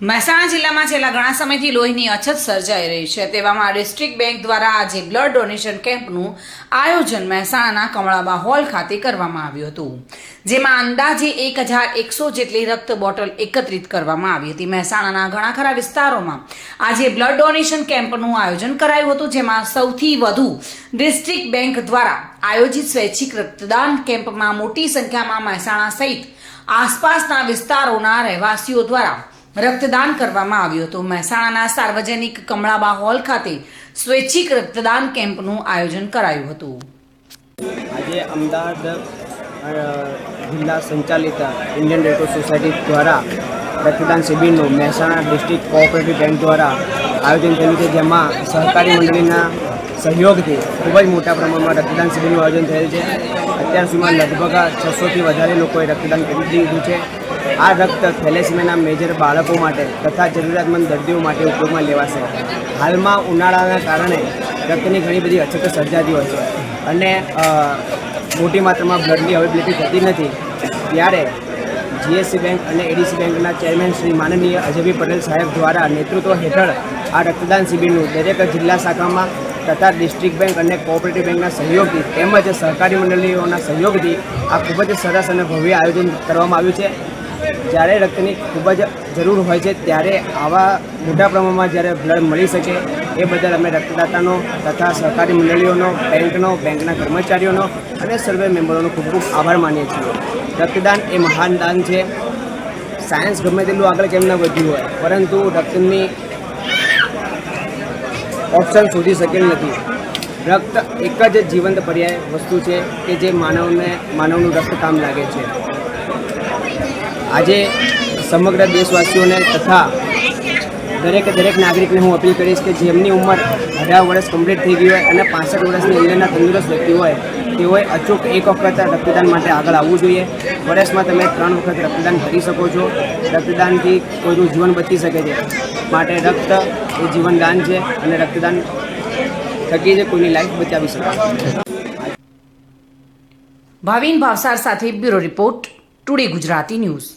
મહેસાણા જિલ્લામાં છેલ્લા ઘણા સમયથી લોહીની અછત સર્જાઈ રહી છે. તેવામાં ડિસ્ટ્રિક્ટ બેંક દ્વારા આજે બ્લડ ડોનેશન કેમ્પનું આયોજન મહેસાણાના કમળાબા હોલ ખાતે કરવામાં આવ્યું હતું. જેમાં અંદાજે એક હજાર એકસો જેટલી રક્ત બોટલ એકત્રિત કરવામાં આવી હતી. મહેસાણાના ઘણા ખરા વિસ્તારોમાં આજે બ્લડ ડોનેશન કેમ્પનું આયોજન કરાયું હતું, જેમાં સૌથી વધુ ડિસ્ટ્રિક્ટ બેંક દ્વારા આયોજિત સ્વૈચ્છિક રક્તદાન કેમ્પમાં મોટી સંખ્યામાં મહેસાણા સહિત આસપાસના વિસ્તારોના રહેવાસીઓ દ્વારા રક્તદાન કરવામાં આવ્યું હતું. મહેસાણાના સાર્વજનિક કમળાબા હોલ ખાતે સ્વૈચ્છિક રક્તદાન કેમ્પનું આયોજન કરાયું હતું. આજે અમદાવાદ જિલ્લા સંચાલિત ઇન્ડિયન રેડ સોસાયટી દ્વારા રક્તદાન શિબિરનું મહેસાણા ડિસ્ટ્રિક્ટ કોઓપરેટિવ બેંક દ્વારા આયોજન થયું છે, જેમાં સહકારી મંડળીના સહયોગથી ખૂબ જ મોટા પ્રમાણમાં રક્તદાન શિબિરનું આયોજન થયેલ છે. અત્યાર સુધીમાં લગભગ છસોથી વધારે લોકોએ રક્તદાન કરી દીધું છે. આ રક્ત થેલેસીમિયાના મેજર બાળકો માટે તથા જરૂરિયાતમંદ દર્દીઓ માટે ઉપયોગમાં લેવાશે. હાલમાં ઉનાળાના કારણે રક્તની ઘણી બધી અછતો સર્જાતી હોય છે અને મોટી માત્રામાં બ્લડની અવેબિલિટી થતી નથી. ત્યારે જીએસસી બેંક અને એડીસી બેંકના ચેરમેન શ્રી માનનીય અજયભાઈ પટેલ સાહેબ દ્વારા નેતૃત્વ હેઠળ આ રક્તદાન શિબિરનું દરેક જિલ્લા શાખામાં તથા ડિસ્ટ્રિક્ટ બેંક અને કોઓપરેટિવ બેંકના સહયોગથી તેમજ સહકારી મંડળીઓના સહયોગથી આ ખૂબ જ સરસ અને ભવ્ય આયોજન કરવામાં આવ્યું છે. જ્યારે રક્તની ખૂબ જ જરૂર હોય છે, ત્યારે આવા મોટા પ્રમાણમાં જ્યારે બ્લડ મળી શકે, એ બદલ અમે રક્તદાતાનો તથા સહકારી મંડળીઓનો, બેંકનો, બેંકના કર્મચારીઓનો અને સર્વે મેમ્બરોનો ખૂબ ખૂબ આભાર માનીએ છીએ. રક્તદાન એ મહાન દાન છે. સાયન્સ ગમે તેટલું આગળ કેમ ના વધ્યું હોય, પરંતુ રક્તની ઓપ્શન શોધી શકેલ નથી. રક્ત એક જ જીવંત પર્યાય વસ્તુ છે કે જે માનવને, માનવનું રક્ત કામ લાગે છે. આજે સમગ્ર દેશવાસીઓને તથા દરેકે દરેક નાગરિકને હું અપીલ કરીશ કે જેમની ઉંમર અઢાર વર્ષ કમ્પ્લીટ થઈ ગઈ હોય અને પાસઠ વર્ષની અંદરના તંદુરસ્ત વ્યક્તિ હોય, તેઓએ અચૂક એક વખત રક્તદાન માટે આગળ આવવું જોઈએ. વર્ષમાં તમે ત્રણ વખત રક્તદાન કરી શકો છો. રક્તદાનથી કોઈનું જીવન બચી શકે છે. માટે રક્ત એ જીવનદાન છે અને રક્તદાન થકી જે કોઈની લાઈફ બચાવી શકે ભાવિન ભાવસાર સાથે bureau report, today Gujarati news.